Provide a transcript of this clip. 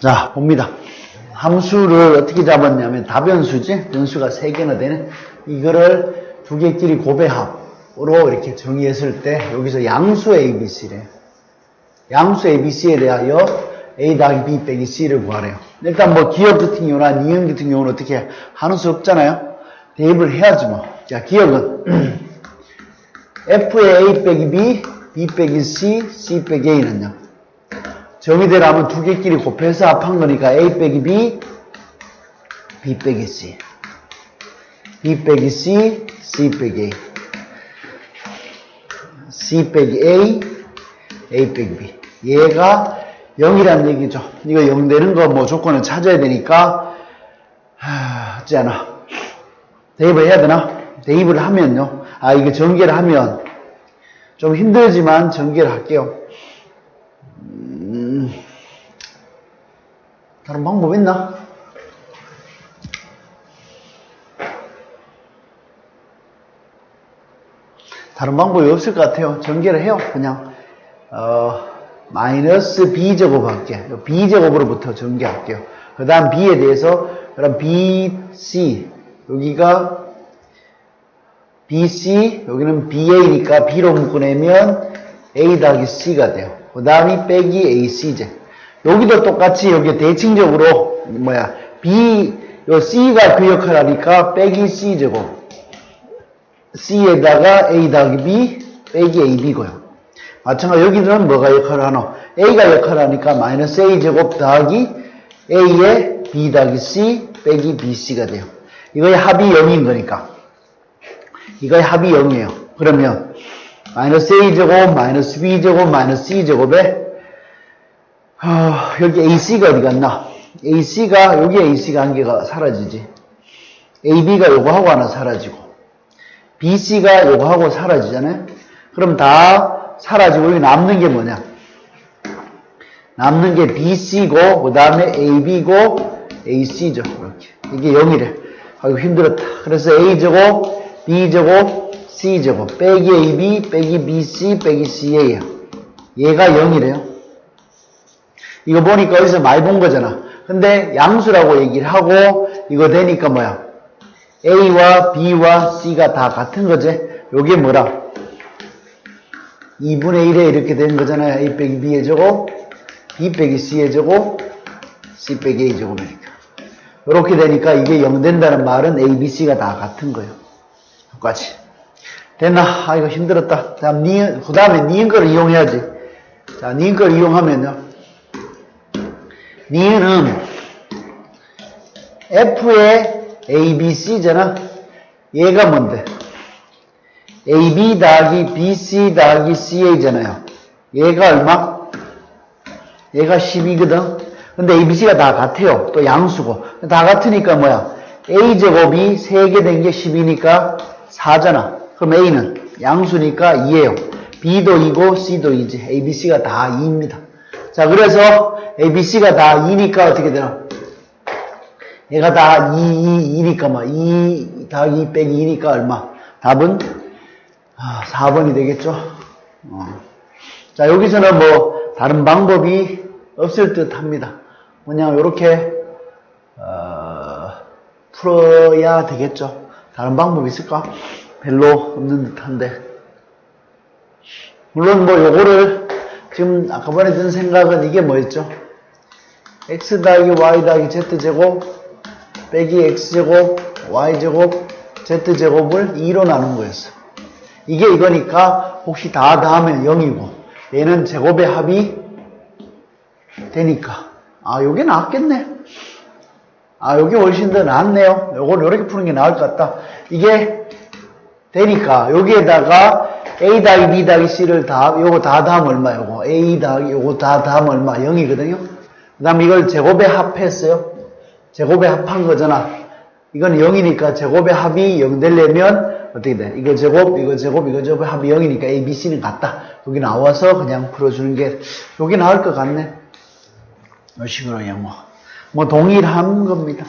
자, 봅니다. 함수를 어떻게 잡았냐면 다변수지? 변수가 세개나 되는 이거를 두 개끼리 고배합으로 이렇게 정의했을 때 여기서 양수 ABC래. 양수 ABC에 대하여 A 더하기 B 빼기 C를 구하래요. 일단 뭐 기억 같은 경우나 니은 같은 경우는 어떻게 하는 수 없잖아요. 대입을 해야지 뭐. 자, 기억은 F의 A 빼기 B, B 빼기 C, C 빼기 A는요. 정의대로 두 개끼리 곱해서 합한 거니까 A 빼기 B, B 빼기 C. B 빼기 C, C 빼기 A. C 빼기 A, A 빼기 B. 얘가 0이란 얘기죠. 이거 0 되는 거 뭐 조건을 찾아야 되니까, 하, 어찌 하나. 대입을 해야 되나? 대입을 하면요. 아, 이게 전개를 하면 좀 힘들지만 전개를 할게요. 음, 다른 방법 있나? 다른 방법이 없을 것 같아요. 전개를 해요. 그냥 어, 마이너스 b제곱 할게. b제곱으로부터 전개할게요. 그 다음 b에 대해서 그럼 b, c 여기가 BC, 여기는 BA니까 B로 묶어내면 A 더하기 C가 돼요. 그 다음이 빼기 AC제. 여기도 똑같이 여기 대칭적으로, 뭐야, B, 요 C가 그 역할을 하니까 빼기 C제곱. C에다가 A 더하기 B, 빼기 AB고요. 마찬가지로 여기는 뭐가 역할을 하노? A가 역할을 하니까 마이너스 A제곱 더하기 A에 B 더하기 C, 빼기 BC가 돼요. 이거의 합이 0인 거니까. 이거의 합이 0이에요. 그러면 마이너스 a제곱, 마이너스 b제곱, 마이너스 c제곱에 어, 여기 ac가 어디 갔나? ac가 여기 ac가 한 개가 사라지지. ab가 요거하고 하나 사라지고 bc가 요거하고 사라지잖아요. 그럼 다 사라지고 여기 남는 게 뭐냐? 남는 게 bc고 그 다음에 ab고 ac죠. 이렇게 이게 0이래. 아이고 힘들었다. 그래서 a제곱 b제곱, c제곱, 빼기 ab, 빼기 bc, 빼기 ca야. 얘가 0이래요. 이거 보니까 어디서 많이 본 거잖아. 근데 양수라고 얘기를 하고 이거 되니까 뭐야? a와 b와 c가 다 같은 거지. 요게 뭐라? 2분의 1에 이렇게 되는 거잖아요. a 빼기 b의 제곱, b 빼기 c의 제곱, c 빼기 a 제곱이니까. 이렇게 되니까 이게 0 된다는 말은 a, b, c가 다 같은 거예요. 똑같이. 됐나? 아, 이거 힘들었다. 다음, 니, 그 다음에 니은 걸 이용해야지. 자, 니은 걸 이용하면요. 니은은 F의 A, B, C잖아. 얘가 뭔데? A, B 더하기 B, C 더하기 CA잖아요. 얘가 얼마? 얘가 10이거든. 근데 A, B, C가 다 같아요. 또 양수고. 다 같으니까 뭐야? A제곱이 3개 된 게 10이니까 4잖아. 그럼 A는 양수니까 2예요. B도 2고 C도 2지. A, B, C가 다 2입니다. 자, 그래서 A, B, C가 다 2니까 어떻게 되나? 얘가 다 2, 2, 2니까 뭐, 2 더하기 2 빼기 2니까 얼마? 답은 아, 4번이 되겠죠? 어. 자, 여기서는 뭐, 다른 방법이 없을 듯 합니다. 뭐냐, 요렇게, 어, 풀어야 되겠죠? 다른 방법이 있을까? 별로 없는 듯 한데. 물론 뭐, 요거를, 지금 아까 전에 든 생각은 이게 뭐였죠? x 더하기 y 더하기 z제곱, 빼기 x제곱, y제곱, z제곱을 2로 나눈 거였어. 이게 이거니까 혹시 다 더하면 0이고 얘는 제곱의 합이 되니까 아 요게 낫겠네 아 요게 훨씬 더 낫네요 요걸 이렇게 푸는 게 나을 것 같다 이게 되니까 여기에다가 a 더하기 b 더하기 c를 다 요거 다 더하면 얼마 요거 a 더하기 요거 다 더하면 얼마 0이거든요 그 다음 이걸 제곱에 합했어요 제곱에 합한 거잖아 이건 0이니까 제곱의 합이 0 되려면 어떻게 돼? 이거 제곱, 이거 제곱, 이거 제곱 합이 0이니까 A, B, C는 같다. 여기 나와서 그냥 풀어주는 게 여기 나을 것 같네. 이런 식으로 그냥 뭐, 뭐 동일한 겁니다.